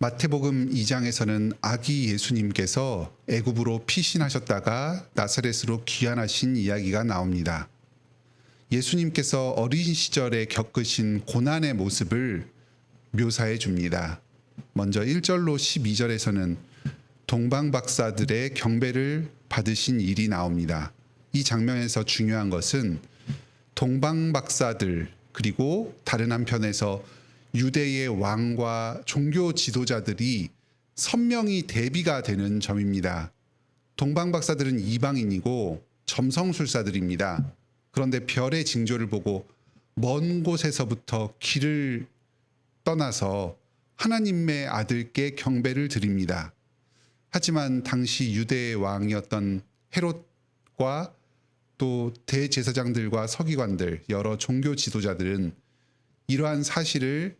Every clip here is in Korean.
마태복음 2장에서는 아기 예수님께서 애굽으로 피신하셨다가 나사렛으로 귀환하신 이야기가 나옵니다. 예수님께서 어린 시절에 겪으신 고난의 모습을 묘사해 줍니다. 먼저 1절로 12절에서는 동방 박사들의 경배를 받으신 일이 나옵니다. 이 장면에서 중요한 것은 동방 박사들 그리고 다른 한편에서 유대의 왕과 종교 지도자들이 선명히 대비가 되는 점입니다. 동방 박사들은 이방인이고 점성술사들입니다. 그런데 별의 징조를 보고 먼 곳에서부터 길을 떠나서 하나님의 아들께 경배를 드립니다. 하지만 당시 유대의 왕이었던 헤롯과 또 대제사장들과 서기관들, 여러 종교 지도자들은 이러한 사실을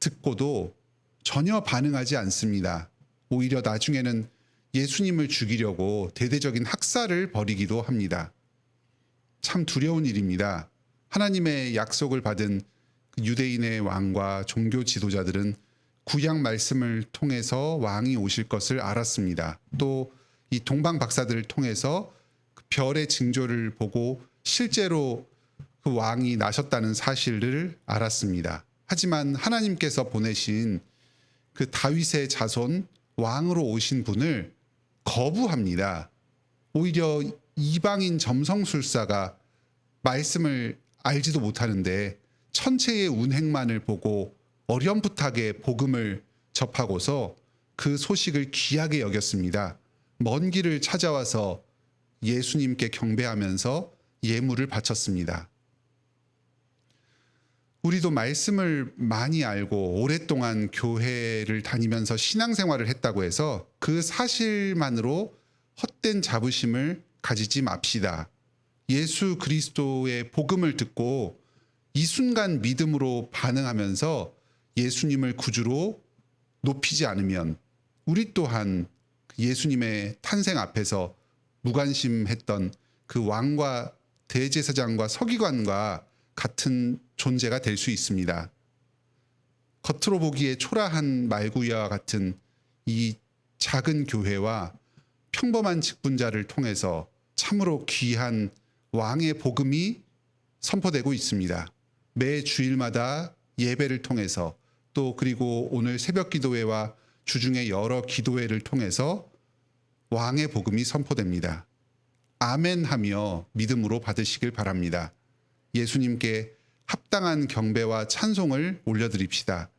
듣고도 전혀 반응하지 않습니다. 오히려 나중에는 예수님을 죽이려고 대대적인 학살을 벌이기도 합니다. 참 두려운 일입니다. 하나님의 약속을 받은 그 유대인의 왕과 종교 지도자들은 구약 말씀을 통해서 왕이 오실 것을 알았습니다. 또 이 동방 박사들을 통해서 그 별의 징조를 보고 실제로 그 왕이 나셨다는 사실을 알았습니다. 하지만 하나님께서 보내신 그 다윗의 자손 왕으로 오신 분을 거부합니다. 오히려 이방인 점성술사가 말씀을 알지도 못하는데 천체의 운행만을 보고 어렴풋하게 복음을 접하고서 그 소식을 귀하게 여겼습니다. 먼 길을 찾아와서 예수님께 경배하면서 예물을 바쳤습니다. 우리도 말씀을 많이 알고 오랫동안 교회를 다니면서 신앙생활을 했다고 해서 그 사실만으로 헛된 자부심을 가지지 맙시다. 예수 그리스도의 복음을 듣고 이 순간 믿음으로 반응하면서 예수님을 구주로 높이지 않으면 우리 또한 예수님의 탄생 앞에서 무관심했던 그 왕과 대제사장과 서기관과 같은 존재가 될 수 있습니다. 겉으로 보기에 초라한 말구이와 같은 이 작은 교회와 평범한 직분자를 통해서 참으로 귀한 왕의 복음이 선포되고 있습니다. 매 주일마다 예배를 통해서 또 그리고 오늘 새벽 기도회와 주중의 여러 기도회를 통해서 왕의 복음이 선포됩니다. 아멘 하며 믿음으로 받으시길 바랍니다. 예수님께 합당한 경배와 찬송을 올려드립시다.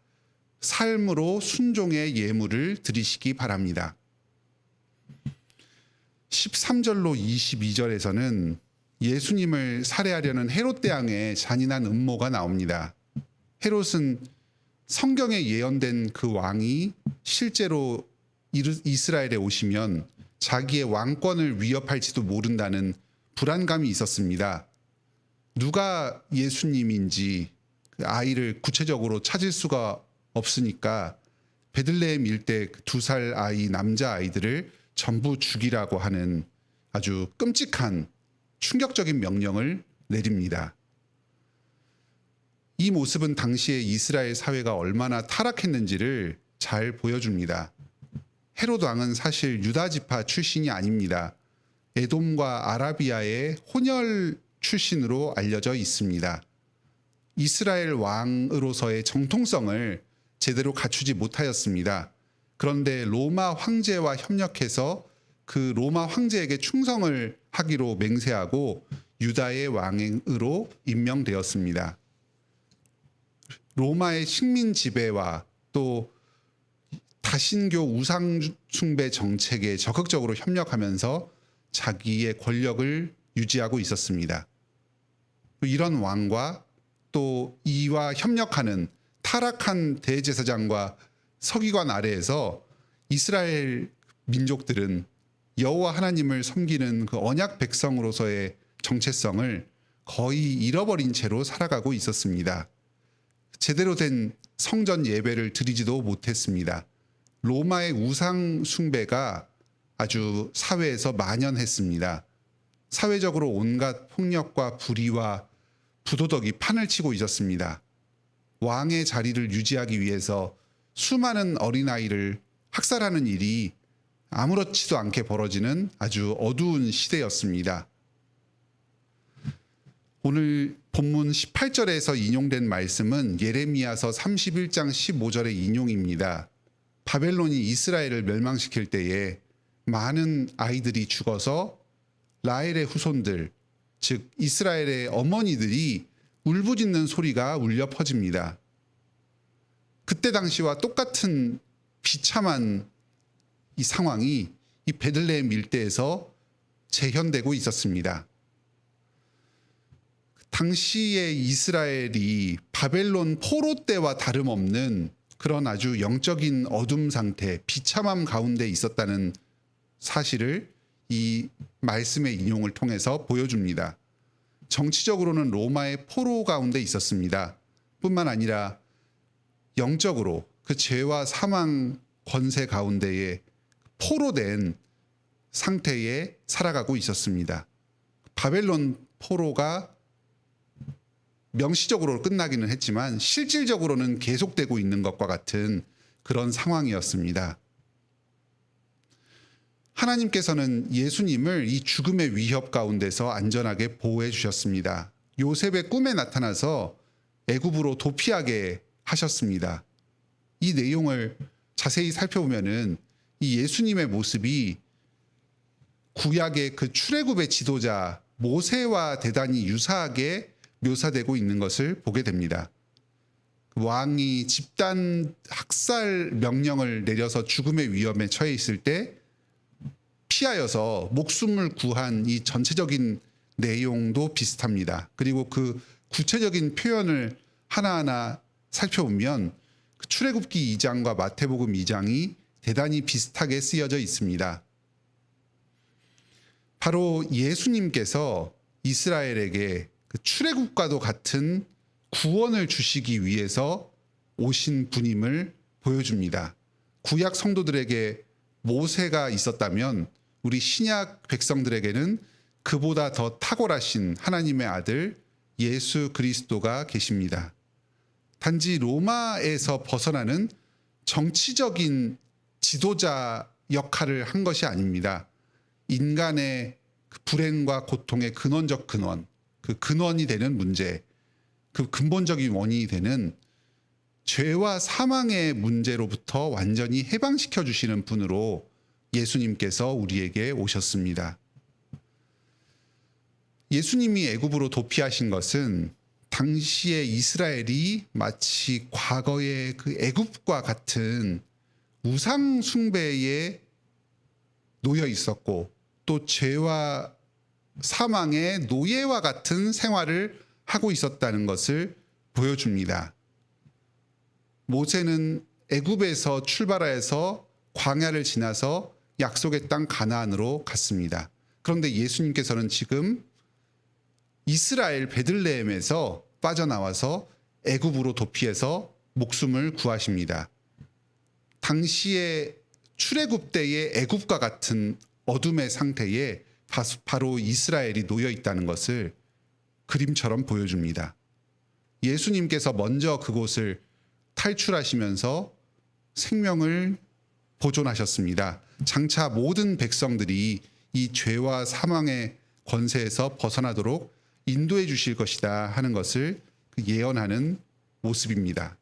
삶으로 순종의 예물을 드리시기 바랍니다. 13절로 22절에서는 예수님을 살해하려는 헤롯 대왕의 잔인한 음모가 나옵니다. 헤롯은 성경에 예언된 그 왕이 실제로 이스라엘에 오시면 자기의 왕권을 위협할지도 모른다는 불안감이 있었습니다. 누가 예수님인지 그 아이를 구체적으로 찾을 수가 없으니까 베들레헴 일대 그 두살 아이 남자 아이들을 전부 죽이라고 하는 아주 끔찍한 충격적인 명령을 내립니다. 이 모습은 당시의 이스라엘 사회가 얼마나 타락했는지를 잘 보여줍니다. 헤롯 왕은 사실 유다 지파 출신이 아닙니다. 에돔과 아라비아의 혼혈 출신으로 알려져 있습니다. 이스라엘 왕으로서의 정통성을 제대로 갖추지 못하였습니다. 그런데 로마 황제와 협력해서 그 로마 황제에게 충성을 하기로 맹세하고 유다의 왕으로 임명되었습니다. 로마의 식민 지배와 또 다신교 우상 숭배 정책에 적극적으로 협력하면서 자기의 권력을 유지하고 있었습니다. 이런 왕과 또 이와 협력하는 타락한 대제사장과 서기관 아래에서 이스라엘 민족들은 여호와 하나님을 섬기는 그 언약 백성으로서의 정체성을 거의 잃어버린 채로 살아가고 있었습니다. 제대로 된 성전 예배를 드리지도 못했습니다. 로마의 우상 숭배가 아주 사회에서 만연했습니다. 사회적으로 온갖 폭력과 불의와 부도덕이 판을 치고 있었습니다. 왕의 자리를 유지하기 위해서 수많은 어린아이를 학살하는 일이 아무렇지도 않게 벌어지는 아주 어두운 시대였습니다. 오늘 본문 18절에서 인용된 말씀은 예레미야서 31장 15절의 인용입니다. 바벨론이 이스라엘을 멸망시킬 때에 많은 아이들이 죽어서 라헬의 후손들, 즉 이스라엘의 어머니들이 울부짖는 소리가 울려 퍼집니다. 그때 당시와 똑같은 비참한 이 상황이 이 베들레헴 일대에서 재현되고 있었습니다. 당시의 이스라엘이 바벨론 포로 때와 다름없는 그런 아주 영적인 어둠 상태, 비참함 가운데 있었다는 사실을 이 말씀의 인용을 통해서 보여줍니다. 정치적으로는 로마의 포로 가운데 있었습니다. 뿐만 아니라 영적으로 그 죄와 사망 권세 가운데에 포로된 상태에 살아가고 있었습니다. 바벨론 포로가 명시적으로 끝나기는 했지만 실질적으로는 계속되고 있는 것과 같은 그런 상황이었습니다. 하나님께서는 예수님을 이 죽음의 위협 가운데서 안전하게 보호해 주셨습니다. 요셉의 꿈에 나타나서 애굽으로 도피하게 하셨습니다. 이 내용을 자세히 살펴보면은 이 예수님의 모습이 구약의 그 출애굽의 지도자 모세와 대단히 유사하게 묘사되고 있는 것을 보게 됩니다. 왕이 집단 학살 명령을 내려서 죽음의 위험에 처해 있을 때 피하여서 목숨을 구한 이 전체적인 내용도 비슷합니다. 그리고 그 구체적인 표현을 하나하나 살펴보면 그 출애굽기 2장과 마태복음 2장이 대단히 비슷하게 쓰여져 있습니다. 바로 예수님께서 이스라엘에게 그 출애굽과도 같은 구원을 주시기 위해서 오신 분임을 보여줍니다. 구약 성도들에게 모세가 있었다면 우리 신약 백성들에게는 그보다 더 탁월하신 하나님의 아들 예수 그리스도가 계십니다. 단지 로마에서 벗어나는 정치적인 지도자 역할을 한 것이 아닙니다. 인간의 그 불행과 고통의 근원적 근원, 그 근원이 되는 문제, 그 근본적인 원인이 되는 죄와 사망의 문제로부터 완전히 해방시켜 주시는 분으로 예수님께서 우리에게 오셨습니다. 예수님이 애굽으로 도피하신 것은 당시의 이스라엘이 마치 과거의 그 애굽과 같은 우상 숭배에 놓여 있었고 또 죄와 사망의 노예와 같은 생활을 하고 있었다는 것을 보여줍니다. 모세는 애굽에서 출발해서 광야를 지나서 약속의 땅 가나안으로 갔습니다. 그런데 예수님께서는 지금 이스라엘 베들레헴에서 빠져나와서 애굽으로 도피해서 목숨을 구하십니다. 당시의 출애굽 때의 애굽과 같은 어둠의 상태에 바로 이스라엘이 놓여 있다는 것을 그림처럼 보여줍니다. 예수님께서 먼저 그곳을 탈출하시면서 생명을 보존하셨습니다. 장차 모든 백성들이 이 죄와 사망의 권세에서 벗어나도록 인도해 주실 것이다 하는 것을 그 예언하는 모습입니다.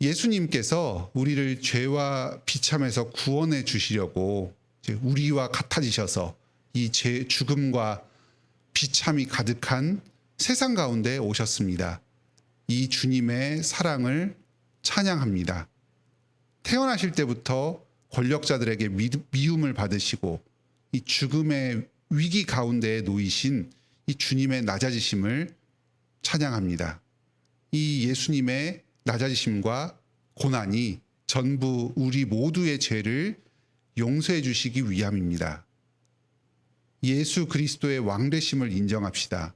예수님께서 우리를 죄와 비참에서 구원해 주시려고 우리와 같아지셔서 이 죄 죽음과 비참이 가득한 세상 가운데 오셨습니다. 이 주님의 사랑을 찬양합니다. 태어나실 때부터 권력자들에게 미움을 받으시고 이 죽음의 위기 가운데에 놓이신 이 주님의 낮아지심을 찬양합니다. 이 예수님의 낮아지심과 고난이 전부 우리 모두의 죄를 용서해 주시기 위함입니다. 예수 그리스도의 왕되심을 인정합시다.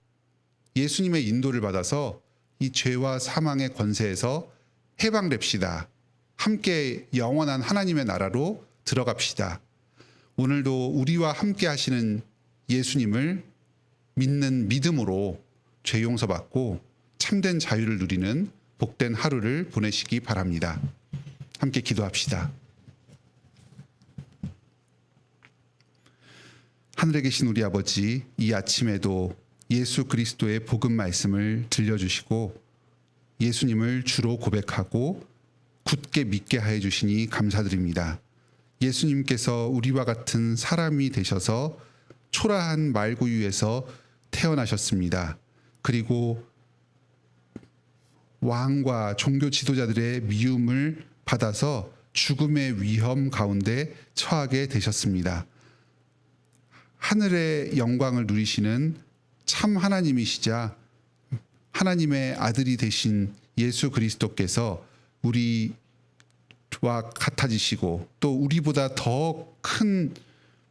예수님의 인도를 받아서 이 죄와 사망의 권세에서 해방됩시다. 함께 영원한 하나님의 나라로 들어갑시다. 오늘도 우리와 함께 하시는 예수님을 믿는 믿음으로 죄 용서받고 참된 자유를 누리는 복된 하루를 보내시기 바랍니다. 함께 기도합시다. 하늘에 계신 우리 아버지, 이 아침에도 예수 그리스도의 복음 말씀을 들려주시고 예수님을 주로 고백하고 굳게 믿게 하여 주시니 감사드립니다. 예수님께서 우리와 같은 사람이 되셔서 초라한 말구유에서 태어나셨습니다. 그리고 왕과 종교 지도자들의 미움을 받아서 죽음의 위험 가운데 처하게 되셨습니다. 하늘의 영광을 누리시는 참 하나님이시자 하나님의 아들이 되신 예수 그리스도께서 우리와 같아지시고 또 우리보다 더 큰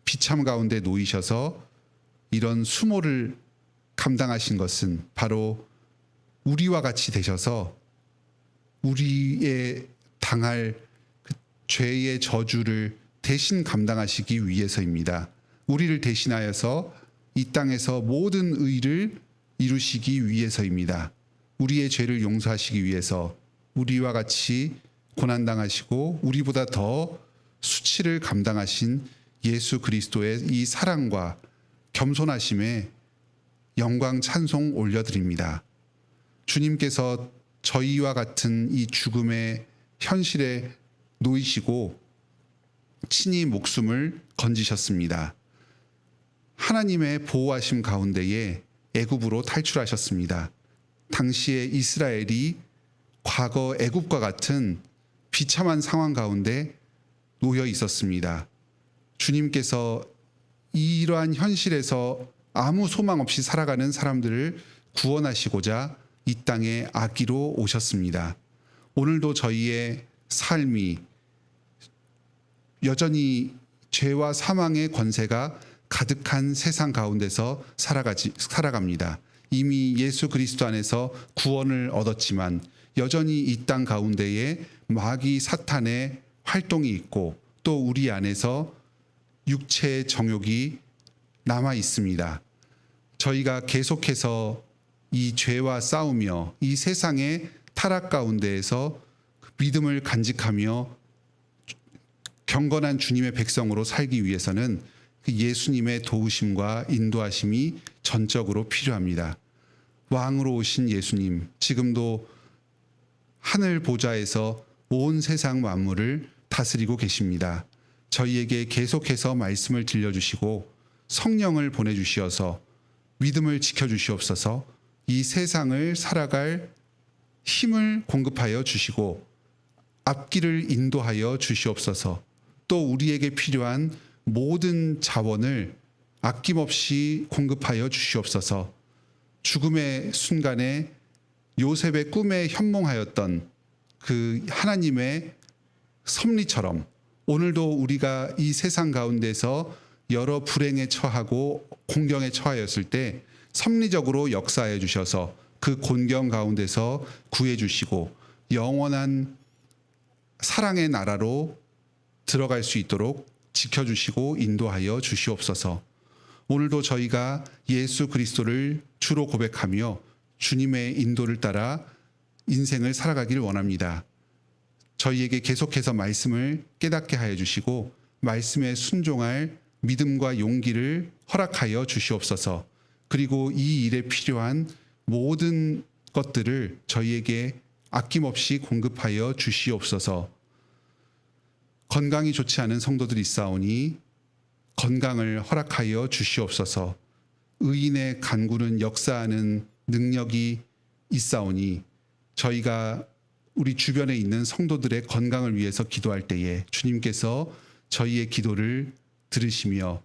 비참 가운데 놓이셔서 이런 수모를 감당하신 것은 바로 우리와 같이 되셔서 우리의 당할 그 죄의 저주를 대신 감당하시기 위해서입니다. 우리를 대신하여서 이 땅에서 모든 의를 이루시기 위해서입니다. 우리의 죄를 용서하시기 위해서 우리와 같이 고난당하시고 우리보다 더 수치를 감당하신 예수 그리스도의 이 사랑과 겸손하심에 영광 찬송 올려드립니다. 주님께서 저희와 같은 이 죽음의 현실에 놓이시고 친히 목숨을 건지셨습니다. 하나님의 보호하심 가운데에 애굽으로 탈출하셨습니다. 당시에 이스라엘이 과거 애굽과 같은 비참한 상황 가운데 놓여 있었습니다. 주님께서 이러한 현실에서 아무 소망 없이 살아가는 사람들을 구원하시고자 이 땅에 아기로 오셨습니다. 오늘도 저희의 삶이 여전히 죄와 사망의 권세가 가득한 세상 가운데서 살아가지, 살아갑니다. 이미 예수 그리스도 안에서 구원을 얻었지만 여전히 이 땅 가운데에 마귀 사탄의 활동이 있고 또 우리 안에서 육체의 정욕이 남아 있습니다. 저희가 계속해서 이 죄와 싸우며 이 세상의 타락 가운데에서 믿음을 간직하며 경건한 주님의 백성으로 살기 위해서는 그 예수님의 도우심과 인도하심이 전적으로 필요합니다. 왕으로 오신 예수님, 지금도 하늘 보좌에서 온 세상 만물을 다스리고 계십니다. 저희에게 계속해서 말씀을 들려주시고 성령을 보내주시어서 믿음을 지켜주시옵소서. 이 세상을 살아갈 힘을 공급하여 주시고 앞길을 인도하여 주시옵소서. 또 우리에게 필요한 모든 자원을 아낌없이 공급하여 주시옵소서 죽음의 순간에 요셉의 꿈에 현몽하였던 그 하나님의 섭리처럼 오늘도 우리가 이 세상 가운데서 여러 불행에 처하고 공경에 처하였을 때 섭리적으로 역사해 주셔서 그 곤경 가운데서 구해 주시고 영원한 사랑의 나라로 들어갈 수 있도록 지켜 주시고 인도하여 주시옵소서. 오늘도 저희가 예수 그리스도를 주로 고백하며 주님의 인도를 따라 인생을 살아가길 원합니다. 저희에게 계속해서 말씀을 깨닫게 하여 주시고 말씀에 순종할 믿음과 용기를 허락하여 주시옵소서. 그리고 이 일에 필요한 모든 것들을 저희에게 아낌없이 공급하여 주시옵소서. 건강이 좋지 않은 성도들이 있사오니 건강을 허락하여 주시옵소서. 의인의 간구는 역사하는 능력이 있사오니 저희가 우리 주변에 있는 성도들의 건강을 위해서 기도할 때에 주님께서 저희의 기도를 들으시며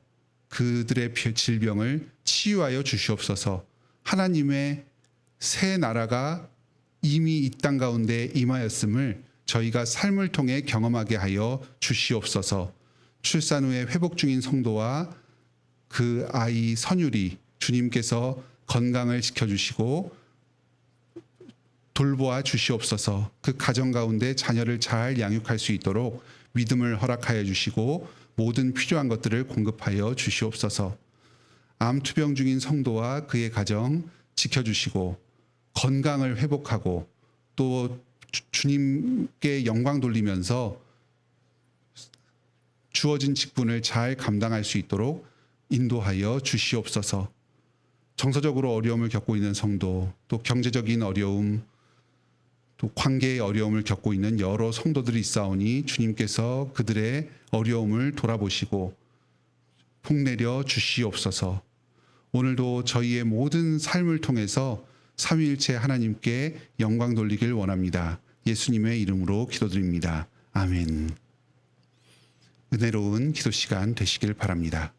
그들의 질병을 치유하여 주시옵소서. 하나님의 새 나라가 이미 이 땅 가운데 임하였음을 저희가 삶을 통해 경험하게 하여 주시옵소서. 출산 후에 회복 중인 성도와 그 아이 선율이 주님께서 건강을 지켜주시고 돌보아 주시옵소서. 그 가정 가운데 자녀를 잘 양육할 수 있도록 믿음을 허락하여 주시고 모든 필요한 것들을 공급하여 주시옵소서. 암 투병 중인 성도와 그의 가정 지켜주시고 건강을 회복하고 또 주- 주님께 영광 돌리면서 주어진 직분을 잘 감당할 수 있도록 인도하여 주시옵소서. 정서적으로 어려움을 겪고 있는 성도, 또 경제적인 어려움, 또 관계의 어려움을 겪고 있는 여러 성도들이 있사오니 주님께서 그들의 어려움을 돌아보시고 폭내려 주시옵소서. 오늘도 저희의 모든 삶을 통해서 삼위일체 하나님께 영광 돌리길 원합니다. 예수님의 이름으로 기도드립니다. 아멘. 은혜로운 기도 시간 되시길 바랍니다.